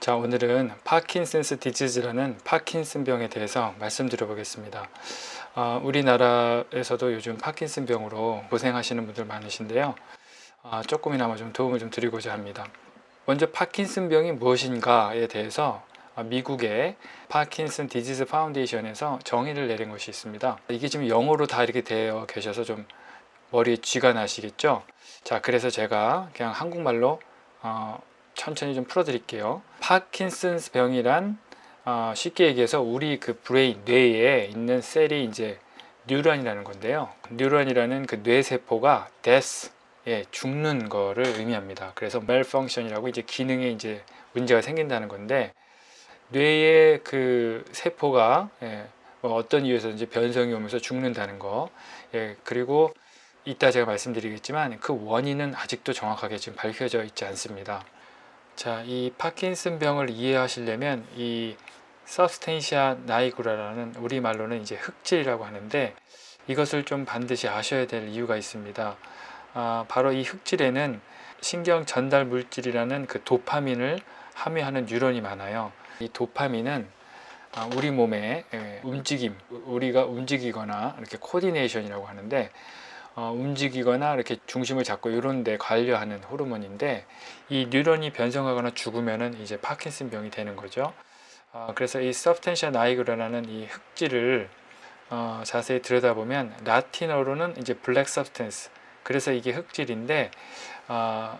자, 오늘은 파킨슨스 디지즈라는 파킨슨 병에 대해서 말씀드려 보겠습니다. 어, 우리나라에서도 요즘 파킨슨 병으로 고생하시는 분들 많으신데요. 어, 조금이나마 좀 도움을 좀 드리고자 합니다. 먼저 파킨슨 병이 무엇인가에 대해서 어, 미국의 파킨슨 디지즈 파운데이션에서 정의를 내린 것이 있습니다. 이게 지금 영어로 다 이렇게 되어 계셔서 좀 머리에 쥐가 나시겠죠? 자, 그래서 제가 그냥 한국말로 어, 천천히 좀 풀어드릴게요. 파킨슨스 병이란 어, 쉽게 얘기해서 우리 그 브레인 뇌에 있는 셀이 이제 뉴런이라는 건데요. 뉴런이라는 그 뇌 세포가 death 예, 죽는 거를 의미합니다. 그래서 malfunction이라고 이제 기능에 이제 문제가 생긴다는 건데 뇌의 그 세포가 예, 뭐 어떤 이유에서든지 변성이 오면서 죽는다는 거. 예, 그리고 이따 제가 말씀드리겠지만 그 원인은 아직도 정확하게 지금 밝혀져 있지 않습니다. 자, 이 파킨슨 병을 이해하시려면 이 서스텐시아 나이구라라는 우리말로는 이제 흑질이라고 하는데 이것을 좀 반드시 아셔야 될 이유가 있습니다. 아, 바로 이 흑질에는 신경 전달 물질이라는 그 도파민을 함유하는 뉴런이 많아요. 이 도파민은 아, 우리 몸의 예, 움직임, 우리가 움직이거나 이렇게 코디네이션이라고 하는데 어, 움직이거나 이렇게 중심을 잡고 이런 데 관여하는 호르몬인데 이 뉴런이 변성하거나 죽으면은 이제 파킨슨 병이 되는 거죠. 어, 그래서 이 서브텐셜 나이그라는 이 흑질을 어, 자세히 들여다보면 라틴어로는 이제 블랙 서브텐스 그래서 이게 흑질인데 어,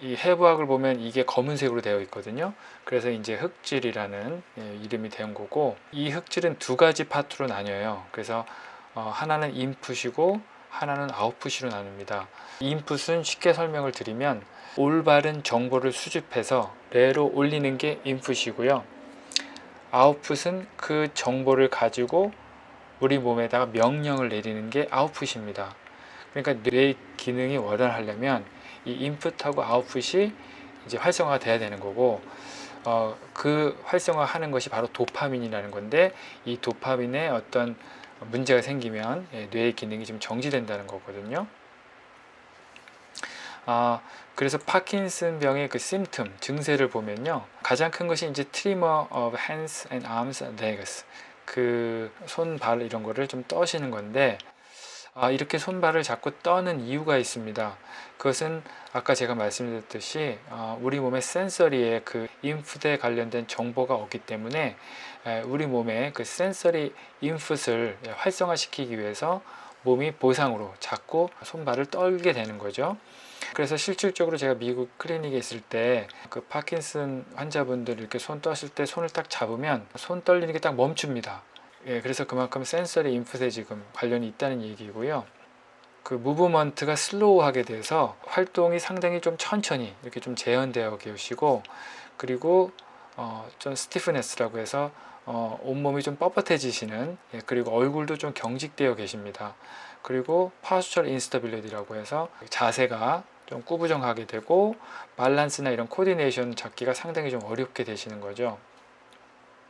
이 해부학을 보면 이게 검은색으로 되어 있거든요. 그래서 이제 흑질이라는 예, 이름이 된 거고 이 흑질은 두 가지 파트로 나뉘어요. 그래서 어, 하나는 인풋이고 하나는 아웃풋으로 나눕니다. 인풋은 쉽게 설명을 드리면 올바른 정보를 수집해서 뇌로 올리는 게 인풋이고요. 아웃풋은 그 정보를 가지고 우리 몸에다가 명령을 내리는 게 아웃풋입니다. 그러니까 뇌 기능이 원활하려면 이 인풋하고 아웃풋이 이제 활성화가 돼야 되는 거고 어, 그 활성화하는 것이 바로 도파민이라는 건데 이 도파민의 어떤 문제가 생기면 예, 뇌의 기능이 좀 정지된다는 거거든요. 아, 그래서 파킨슨 병의 그 심틈 증세를 보면요. 가장 큰 것이 이제 트리머 of hands and arms and legs. 그 손 발 이런 거를 좀 떠시는 건데 아, 이렇게 손발을 자꾸 떠는 이유가 있습니다. 그것은 아까 제가 말씀드렸듯이 어, 우리 몸의 센서리에 그 인풋에 관련된 정보가 없기 때문에 에, 우리 몸의 그 센서리 인풋을 활성화시키기 위해서 몸이 보상으로 자꾸 손발을 떨게 되는 거죠. 그래서 실질적으로 제가 미국 클리닉에 있을 때 그 파킨슨 환자분들 이렇게 손 떴을 때 손을 딱 잡으면 손 떨리는 게 딱 멈춥니다. 예, 그래서 그만큼 센서리 인풋에 지금 관련이 있다는 얘기고요. 그 무브먼트가 슬로우하게 돼서 활동이 상당히 좀 천천히 이렇게 좀 재현되어 계시고 그리고 어, 좀 스티프네스라고 해서 어, 온몸이 좀 뻣뻣해지시는 예, 그리고 얼굴도 좀 경직되어 계십니다. 그리고 파스처 인스타빌리티라고 해서 자세가 좀 꾸부정하게 되고 밸런스나 이런 코디네이션 잡기가 상당히 좀 어렵게 되시는 거죠.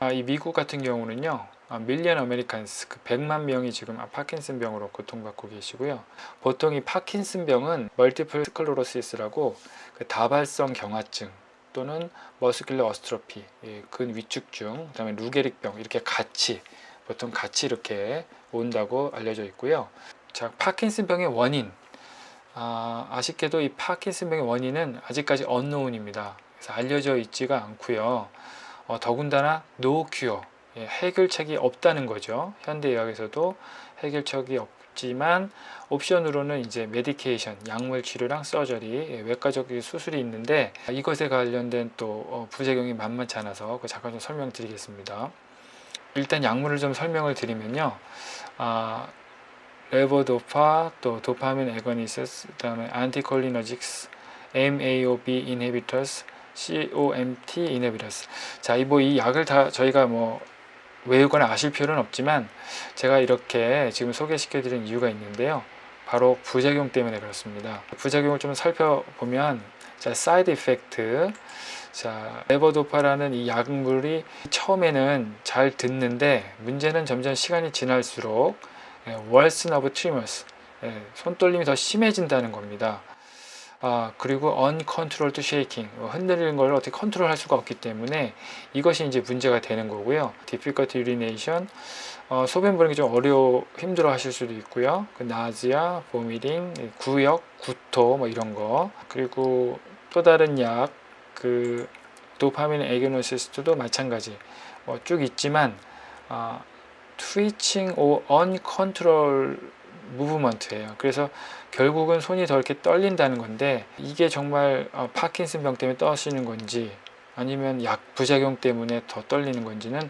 아, 이 미국 같은 경우는요. 아, 밀리언 아메리칸스 그 100만 명이 지금 파킨슨 병으로 고통받고 계시고요. 보통 이 파킨슨 병은 멀티플 스클로로시스라고 그 다발성 경화증 또는 머스큘러 어스트로피 근 위축증 그다음에 루게릭병 이렇게 같이 보통 같이 이렇게 온다고 알려져 있고요. 자, 파킨슨 병의 원인 아, 아쉽게도 이 파킨슨병의 원인은 아직까지 언노운입니다. 그래서 알려져 있지가 않고요. 어, 더군다나 노 큐어 예, 해결책이 없다는 거죠. 현대의학에서도 해결책이 없지만 옵션으로는 이제 메디케이션, 약물 치료랑 서저리, 예, 외과적 수술이 있는데 이것에 관련된 또 어, 부작용이 만만치 않아서 그 잠깐 좀 설명드리겠습니다. 일단 약물을 좀 설명을 드리면요. 아, 레보도파, 또 도파민 에거니스스, 그다음에 안티콜리너직스, MAOB 인히비터스, COMT 인히비터스. 자, 이뭐이 약을 다 저희가 뭐 외우거나 아실 필요는 없지만 제가 이렇게 지금 소개시켜 드린 이유가 있는데요. 바로 부작용 때문에 그렇습니다. 부작용을 좀 살펴보면 자, 사이드 이펙트. 자, 레버도파라는 이 약물이 처음에는 잘 듣는데 문제는 점점 시간이 지날수록 월슨 오브 트리머스 손떨림이 더 심해진다는 겁니다. 아, 그리고 uncontrolled shaking 어, 흔들리는 걸 어떻게 컨트롤할 수가 없기 때문에 이것이 이제 문제가 되는 거고요. difficult urination 어, 소변 보는 게 좀 어려워 힘들어 하실 수도 있고요. 그 나지아, 보미팅, 구역, 구토 뭐 이런 거 그리고 또 다른 약 그 도파민 에그노시스트도 마찬가지 뭐 쭉 있지만 아, 트위칭 오 언컨트롤 무브먼트예요. 그래서 결국은 손이 더 이렇게 떨린다는 건데 이게 정말 어, 파킨슨 병 때문에 떠시는 건지 아니면 약 부작용 때문에 더 떨리는 건지는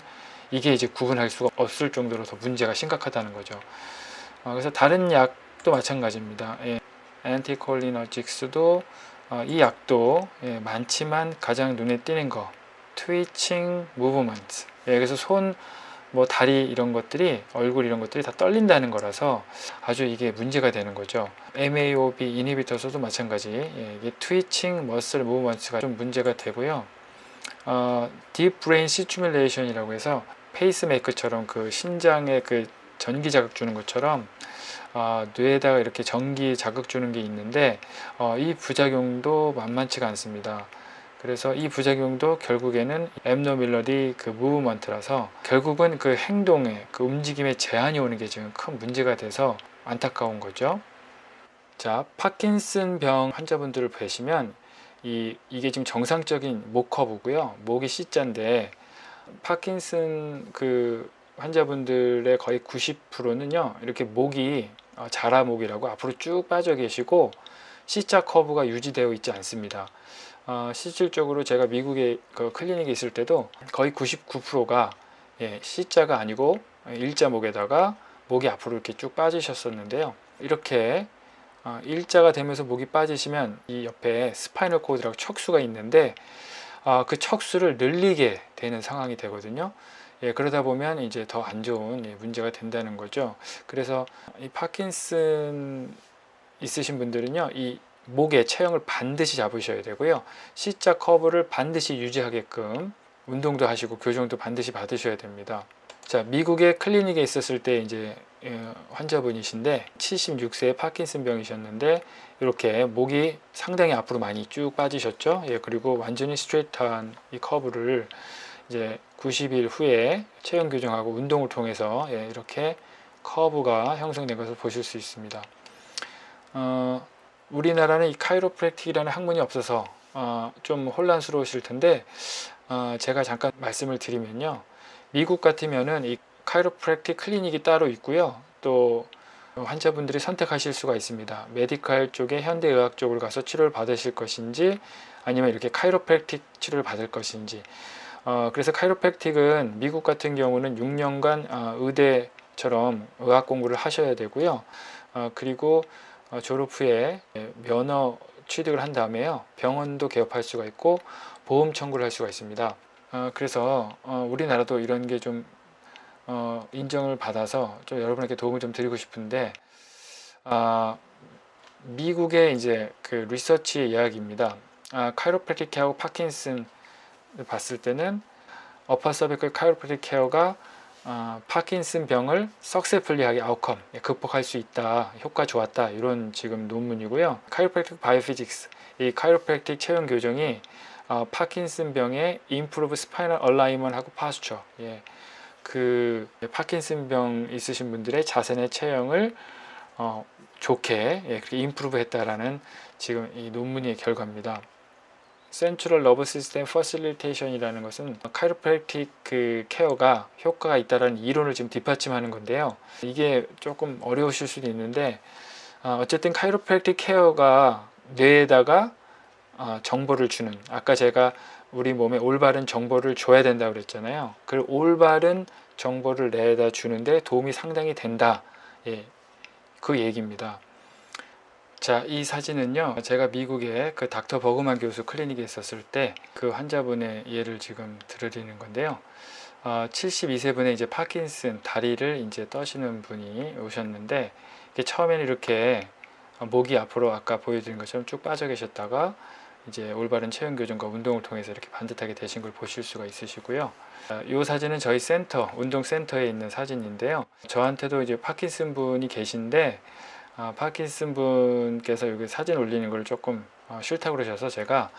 이게 이제 구분할 수가 없을 정도로 더 문제가 심각하다는 거죠. 어, 그래서 다른 약도 마찬가지입니다. 예, 안티콜리너직스도 어, 이 약도 예, 많지만 가장 눈에 띄는 거 트위칭 무브먼트. 예, 그래서 손 뭐 다리 이런 것들이 얼굴 이런 것들이 다 떨린다는 거라서 아주 이게 문제가 되는 거죠. MAOB 이니비터서도 마찬가지 예, 이게 트위칭 머슬 무브먼트가 좀 문제가 되고요. 어, 딥 브레인 시츄뮬레이션이라고 해서 페이스메이커처럼 그 심장에 그 전기 자극 주는 것처럼 어, 뇌에다가 이렇게 전기 자극 주는 게 있는데 어, 이 부작용도 만만치가 않습니다. 그래서 이 부작용도 결국에는 앱노밀러디 그 무브먼트라서 결국은 그 행동에 그 움직임에 제한이 오는 게 지금 큰 문제가 돼서 안타까운 거죠. 자, 파킨슨 병 환자분들을 보시면 이 이게 지금 정상적인 목 커브고요. 목이 C자인데 파킨슨 그 환자분들의 거의 90%는요. 이렇게 목이 어, 자라목이라고 앞으로 쭉 빠져 계시고 C자 커브가 유지되어 있지 않습니다. 어, 실질적으로 제가 미국에 그 클리닉에 있을 때도 거의 99%가 예, C자가 아니고 일자 목에다가 목이 앞으로 이렇게 쭉 빠지셨었는데요. 이렇게 어, 일자가 되면서 목이 빠지시면 이 옆에 스파이널 코드라고 척수가 있는데 어, 그 척수를 늘리게 되는 상황이 되거든요. 예, 그러다 보면 이제 더 안 좋은 예, 문제가 된다는 거죠. 그래서 이 파킨슨 있으신 분들은요, 이 목의 체형을 반드시 잡으셔야 되고요. C자 커브를 반드시 유지하게끔 운동도 하시고 교정도 반드시 받으셔야 됩니다. 자, 미국의 클리닉에 있었을 때 이제 예, 환자분이신데 76세의 파킨슨 병이셨는데 이렇게 목이 상당히 앞으로 많이 쭉 빠지셨죠. 예, 그리고 완전히 스트레이트한 이 커브를 이제 90일 후에 체형 교정하고 운동을 통해서 예, 이렇게 커브가 형성된 것을 보실 수 있습니다. 어, 우리나라는 이 카이로프랙틱이라는 학문이 없어서 어, 좀 혼란스러우실 텐데 어, 제가 잠깐 말씀을 드리면요. 미국 같으면은 이 카이로프랙틱 클리닉이 따로 있고요. 또 환자분들이 선택하실 수가 있습니다. 메디칼 쪽에 현대의학 쪽으로 가서 치료를 받으실 것인지 아니면 이렇게 카이로프랙틱 치료를 받을 것인지 어, 그래서 카이로프랙틱은 미국 같은 경우는 6년간 어, 의대처럼 의학 공부를 하셔야 되고요. 어, 그리고 어, 졸업 후에 면허 취득을 한 다음에요. 병원도 개업할 수가 있고 보험 청구를 할 수가 있습니다. 어, 그래서 어, 우리나라도 이런 게좀 어, 인정을 받아서 좀 여러분에게 도움을 좀 드리고 싶은데 아, 미국의 이제 그 리서치 이야기입니다. 아, 카이로프랙틱 케어하고 파킨슨 봤을 때는 어퍼 서비컬 카이로프랙틱 케어가 아, 파킨슨 병을 석세풀리하게 아웃컴 극복할 수 있다 효과 좋았다 이런 지금 논문이고요 카이로프랙틱 바이오피직스 이 카이로프랙틱 체형 교정이 어, 파킨슨 병의 임프루브 스파이널 얼라이먼하고 파스처 예. 그 파킨슨 병 있으신 분들의 자세의 체형을 어, 좋게 예, 그렇게 임프루브 했다라는 지금 이 논문의 결과입니다. 센트럴 러브 시스템 퍼실리테이션이라는 것은 카이로프랙틱 그 케어가 효과가 있다라는 이론을 지금 뒷받침하는 건데요. 이게 조금 어려우실 수도 있는데 어, 어쨌든 카이로프랙틱 케어가 뇌에다가 어, 정보를 주는 아까 제가 우리 몸에 올바른 정보를 줘야 된다고 그랬잖아요. 그 올바른 정보를 내다 주는데 도움이 상당히 된다. 예, 그 얘기입니다. 자, 이 사진은요, 제가 미국의 그 닥터 버그만 교수 클리닉에 있었을 때 그 환자분의 예를 지금 들으리는 건데요. 어, 72세 분의 이제 파킨슨 다리를 이제 떠시는 분이 오셨는데, 처음에는 이렇게 목이 앞으로 아까 보여드린 것처럼 쭉 빠져 계셨다가 이제 올바른 체형 교정과 운동을 통해서 이렇게 반듯하게 되신 걸 보실 수가 있으시고요. 이 사진은 저희 센터, 운동 센터에 있는 사진인데요. 저한테도 이제 파킨슨 분이 계신데 아, 파킨슨 분께서 여기 사진 올리는 걸 조금 어, 싫다고 그러셔서 제가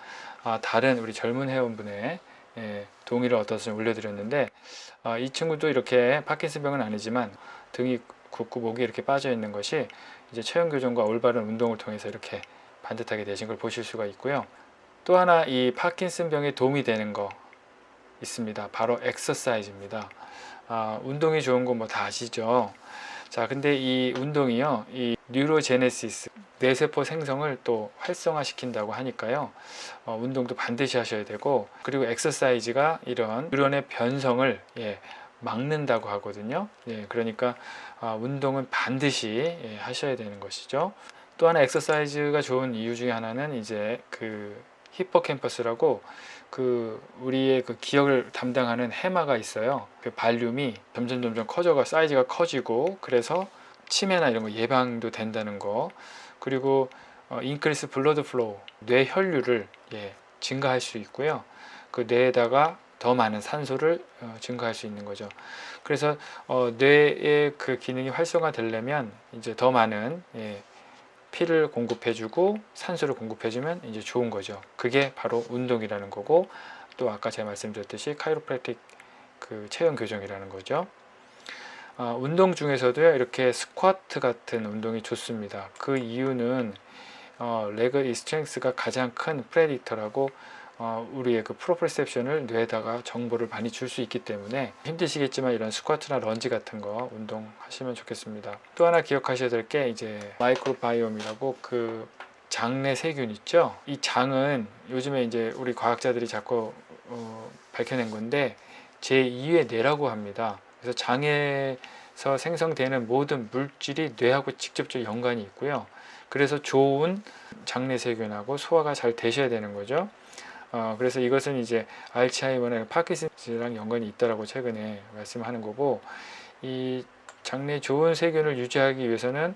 아, 다른 우리 젊은 회원분의 예, 동의를 얻어서 좀 올려드렸는데 아, 이 친구도 이렇게 파킨슨 병은 아니지만 등이 굽고 목이 이렇게 빠져 있는 것이 이제 체형 교정과 올바른 운동을 통해서 이렇게 반듯하게 되신 걸 보실 수가 있고요. 또 하나 이 파킨슨 병에 도움이 되는 거 있습니다. 바로 엑서사이즈입니다. 아, 운동이 좋은 거 뭐 다 아시죠? 자, 근데 이 운동이요, 이 뉴로제네시스 뇌세포 생성을 또 활성화시킨다고 하니까요. 어, 운동도 반드시 하셔야 되고 그리고 엑서사이즈가 이런 뉴런의 변성을 예, 막는다고 하거든요. 예, 그러니까 아, 운동은 반드시 예, 하셔야 되는 것이죠. 또 하나 엑서사이즈가 좋은 이유 중에 하나는 이제 그 히포캠퍼스라고 그 우리의 그 기억을 담당하는 해마가 있어요. 그 발륨이 점점 점점 커져가 사이즈가 커지고 그래서 치매나 이런 거 예방도 된다는 거. 그리고 어, 인크리스 블러드 플로우 뇌 혈류를 예, 증가할 수 있고요. 그 뇌에다가 더 많은 산소를 어, 증가할 수 있는 거죠. 그래서 어, 뇌의 그 기능이 활성화되려면 이제 더 많은 예, 피를 공급해주고 산소를 공급해주면 이제 좋은 거죠. 그게 바로 운동이라는 거고 또 아까 제가 말씀드렸듯이 카이로프랙틱 그 체형 교정이라는 거죠. 아, 운동 중에서도요 이렇게 스쿼트 같은 운동이 좋습니다. 그 이유는 어, 레그 이스트렝스가 가장 큰 프레디터라고 어, 우리의 그 프로프레셉션을 뇌에다가 정보를 많이 줄 수 있기 때문에 힘드시겠지만 이런 스쿼트나 런지 같은 거 운동하시면 좋겠습니다. 또 하나 기억하셔야 될 게 이제 마이크로바이옴이라고 그 장내 세균 있죠. 이 장은 요즘에 이제 우리 과학자들이 자꾸 어, 밝혀낸 건데 제2의 뇌라고 합니다. 그래서 장에서 생성되는 모든 물질이 뇌하고 직접적 연관이 있고요. 그래서 좋은 장내 세균하고 소화가 잘 되셔야 되는 거죠. 어, 그래서 이것은 이제 알츠하이머나 파킨슨이랑 연관이 있다라고 최근에 말씀하는 거고 이 장내 좋은 세균을 유지하기 위해서는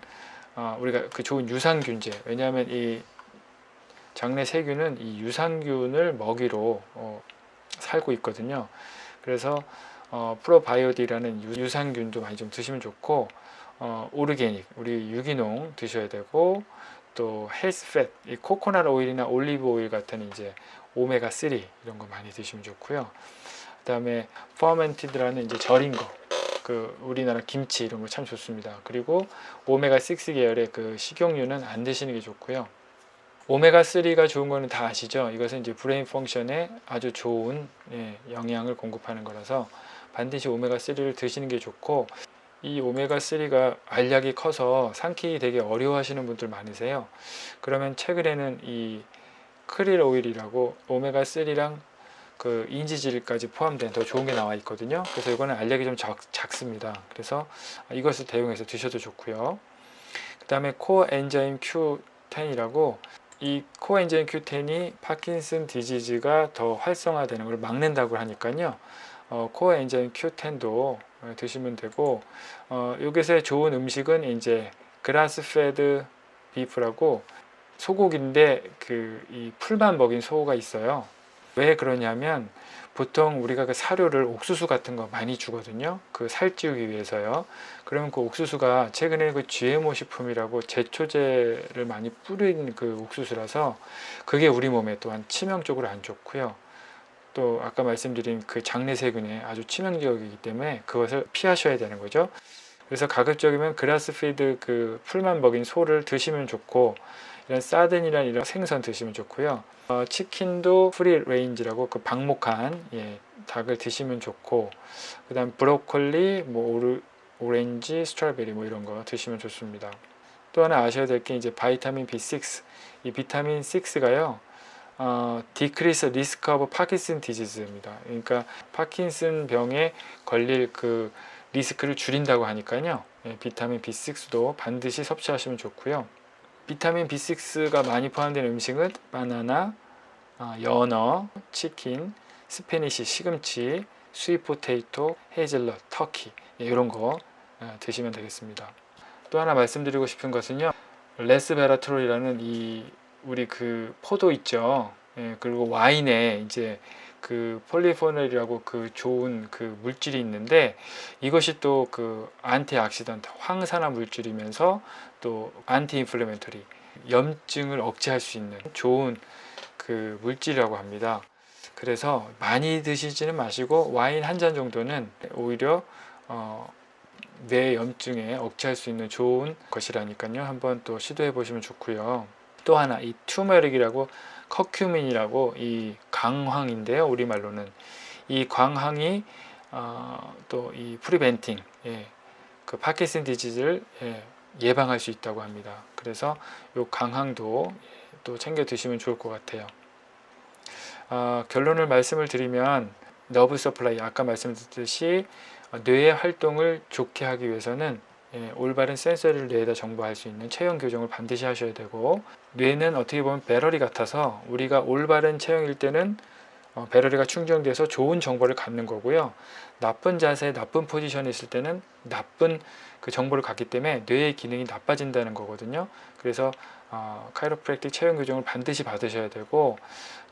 어, 우리가 그 좋은 유산균제 왜냐하면 이 장내 세균은 이 유산균을 먹이로 어, 살고 있거든요. 그래서 어, 프로바이오디라는 유, 유산균도 많이 좀 드시면 좋고 어, 오르게닉 우리 유기농 드셔야 되고 또 헬스팻 이 코코넛 오일이나 올리브 오일 같은 이제 오메가 3 이런 거 많이 드시면 좋고요. 그다음에 퍼멘티드라는 이제 절인 거. 그 우리나라 김치 이런 거 참 좋습니다. 그리고 오메가 6 계열의 그 식용유는 안 드시는 게 좋고요. 오메가 3가 좋은 거는 다 아시죠? 이것은 이제 브레인 펑션에 아주 좋은 예, 영양을 공급하는 거라서 반드시 오메가 3를 드시는 게 좋고 이 오메가 3가 알약이 커서 삼키기 되게 어려워하시는 분들 많으세요. 그러면 최근에는 이 크릴 오일이라고 오메가 3랑 그 인지질까지 포함된 더 좋은 게 나와 있거든요. 그래서 이거는 알약이 좀 작, 작습니다. 그래서 이것을 대용해서 드셔도 좋고요. 그 다음에 코엔자임 Q10이라고 이 코엔자임 Q10이 파킨슨 디지즈가 더 활성화되는 걸 막는다고 하니까요. 어, 코엔자임 Q10도 드시면 되고 어, 여기서 좋은 음식은 이제 그라스 페드 비프라고 소고기인데 그 이 풀만 먹인 소가 있어요. 왜 그러냐면 보통 우리가 그 사료를 옥수수 같은 거 많이 주거든요. 그 살찌우기 위해서요. 그러면 그 옥수수가 최근에 그 GMO 식품이라고 제초제를 많이 뿌린 그 옥수수라서 그게 우리 몸에 또한 치명적으로 안 좋고요. 또 아까 말씀드린 그 장내 세균에 아주 치명적이기 때문에 그것을 피하셔야 되는 거죠. 그래서 가급적이면 그라스피드 그 풀만 먹인 소를 드시면 좋고 이런 사든이라는 이런 생선 드시면 좋고요. 어, 치킨도 프리 레인지라고 그 방목한 예, 닭을 드시면 좋고 그다음 브로콜리, 뭐 오르, 오렌지, 스트로베리 뭐 이런 거 드시면 좋습니다. 또 하나 아셔야 될 게 이제 바이타민 B6. 이 비타민 6가요. 어, 오브 파킨슨 디지즈입니다. 그러니까 파킨슨 병에 걸릴 그 리스크를 줄인다고 하니까요. 예, 비타민 B6도 반드시 섭취하시면 좋고요. 비타민 B6가 많이 포함된 음식은 바나나, 어, 연어, 치킨, 스페니시 시금치, 스위포테이토, 헤이즐넛, 터키 예, 이런 거 어, 드시면 되겠습니다. 또 하나 말씀드리고 싶은 것은요. 레스베라트롤이라는 이 우리 그 포도 있죠. 예, 그리고 와인에 이제 그 폴리포놀이라고 그 좋은 그 물질이 있는데 이것이 또 그 안티악시던트 황산화 물질이면서 또 안티인플레멘터리 염증을 억제할 수 있는 좋은 그 물질이라고 합니다. 그래서 많이 드시지는 마시고 와인 한 잔 정도는 오히려 어, 뇌 염증에 억제할 수 있는 좋은 것이라니까요. 한번 또 시도해 보시면 좋고요. 또 하나 이 투메릭이라고 커큐민이라고 이 강황인데요. 우리말로는 이 광황이 어, 또이 프리벤팅 예, 그 파킨슨 디지즈를 예, 예방할 수 있다고 합니다. 그래서 요 강황도 예, 또 챙겨 드시면 좋을 것 같아요. 어, 결론을 말씀을 드리면 너브 서플라이 아까 말씀드렸듯이 어, 뇌의 활동을 좋게 하기 위해서는 예, 올바른 센서를 뇌에다 정보할 수 있는 체형 교정을 반드시 하셔야 되고 뇌는 어떻게 보면 배터리 같아서 우리가 올바른 체형일 때는 어, 배터리가 충전돼서 좋은 정보를 갖는 거고요. 나쁜 자세, 나쁜 포지션에 있을 때는 나쁜 그 정보를 갖기 때문에 뇌의 기능이 나빠진다는 거거든요. 그래서 어, 카이로프랙틱 체형 교정을 반드시 받으셔야 되고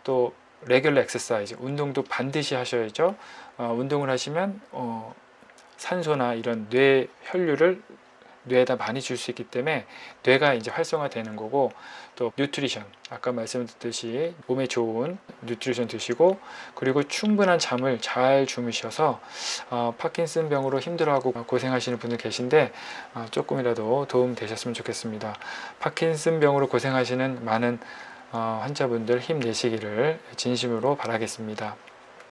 또 레귤러 엑서사이즈 운동도 반드시 하셔야죠. 어, 운동을 하시면 어, 산소나 이런 뇌 혈류를 뇌에다 많이 줄 수 있기 때문에 뇌가 이제 활성화되는 거고 또 뉴트리션 아까 말씀드렸듯이 몸에 좋은 뉴트리션 드시고 그리고 충분한 잠을 잘 주무셔서 어, 파킨슨 병으로 힘들어하고 고생하시는 분들 계신데 어, 조금이라도 도움 되셨으면 좋겠습니다. 파킨슨 병으로 고생하시는 많은 어, 환자분들 힘내시기를 진심으로 바라겠습니다.